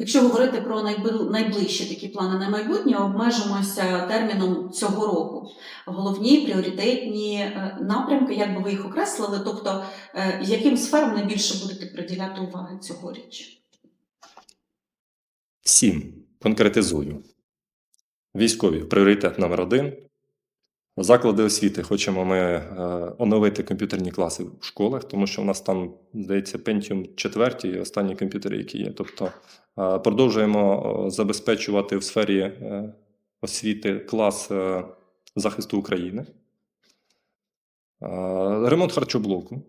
Якщо говорити про найближчі такі плани на майбутнє, обмежимося терміном цього року. Головні пріоритетні е, напрямки, як би ви їх окреслили, тобто е, яким сферам найбільше будете приділяти уваги цьогоріч? Всім конкретизую. Військові пріоритет номер один. Заклади освіти хочемо ми е, оновити комп'ютерні класи в школах, тому що в нас там, здається, Pentium 4 і останні комп'ютери, які є. Тобто е, продовжуємо е, забезпечувати в сфері е, освіти клас е, захисту України. Е, Ремонт харчоблоку.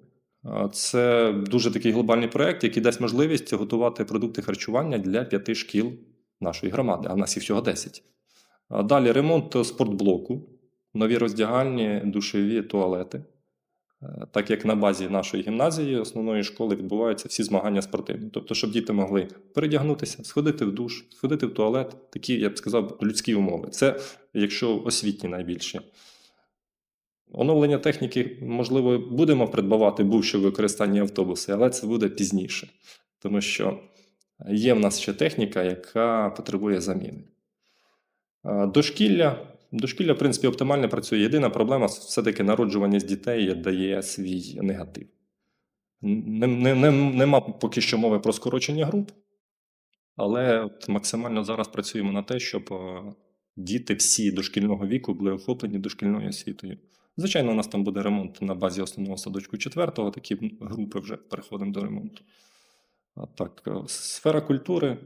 Е, Це дуже такий глобальний проєкт, який дасть можливість готувати продукти харчування для п'яти шкіл нашої громади, а в нас їх всього 10. Далі ремонт спортблоку, нові роздягальні, душові туалети. Е, Так як на базі нашої гімназії, основної школи, відбуваються всі змагання спортивні. Тобто, щоб діти могли передягнутися, сходити в душ, сходити в туалет, такі, я б сказав, людські умови. Це якщо освітні найбільші. Оновлення техніки, можливо, будемо придбавати бувші використання автобуси, але це буде пізніше, тому що є в нас ще техніка, яка потребує заміни. Дошкілля. Дошкілля, в принципі, оптимально працює. Єдина проблема все-таки народжуваність дітей дає свій негатив. Не, не, не, нема поки що мови про скорочення груп, але максимально зараз працюємо на те, щоб е, діти всі дошкільного віку були охоплені дошкільною освітою. Звичайно, у нас там буде ремонт на базі основного садочку четвертого, такі групи вже переходимо до ремонту. А так, е, сфера культури.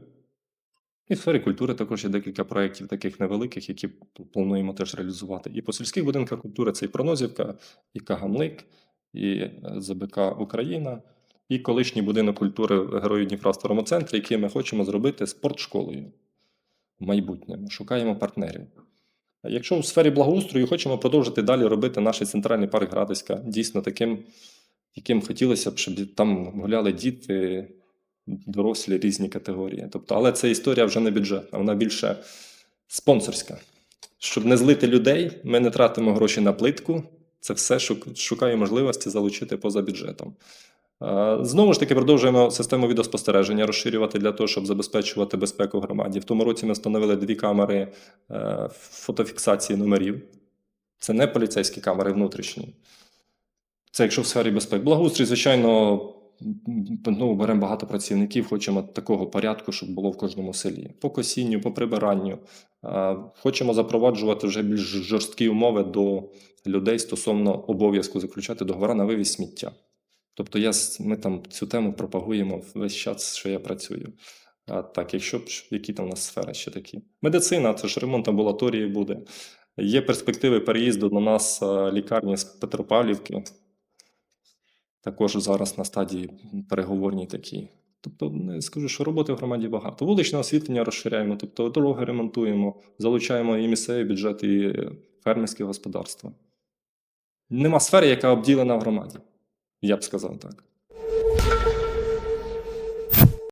І в сфері культури також є декілька проєктів, таких невеликих, які плануємо теж реалізувати. І по сільських будинках культури це і Пронозівка, і Кагамлик, і е, ЗБК Україна, і колишній будинок культури Героїв Дніпра в старому центрі, який ми хочемо зробити спортшколою в майбутньому. Шукаємо партнерів. Якщо в сфері благоустрою хочемо продовжити далі робити наш центральний парк Градиська, дійсно таким, яким хотілося б, щоб там гуляли діти, дорослі різні категорії. Тобто, але це історія вже не бюджетна, вона більше спонсорська. Щоб не злити людей, ми не тратимо гроші на плитку. Це все шукає можливості залучити поза бюджетом. Знову ж таки, продовжуємо систему відеоспостереження розширювати для того, щоб забезпечувати безпеку громаді. В тому році ми встановили дві камери е, фотофіксації номерів. Це не поліцейські камери внутрішні. Це якщо в сфері безпеки. Благоустрій, звичайно, ну, беремо багато працівників, хочемо такого порядку, щоб було в кожному селі. По косінню, по прибиранню. Хочемо запроваджувати вже більш жорсткі умови до людей стосовно обов'язку заключати договори на вивіз сміття. Тобто я, ми там цю тему пропагуємо весь час, що я працюю. А так, якщо б які там у нас сфери ще такі. Медицина, це ж ремонт амбулаторії буде. Є перспективи переїзду до нас лікарні з Петропавлівки. Також зараз на стадії переговорній такій. Тобто, не скажу, що роботи в громаді багато. Вуличне освітлення розширяємо, тобто дороги ремонтуємо, залучаємо і місцеві бюджет, і фермерське господарство. Нема сфери, яка обділена в громаді. Я б сказав так.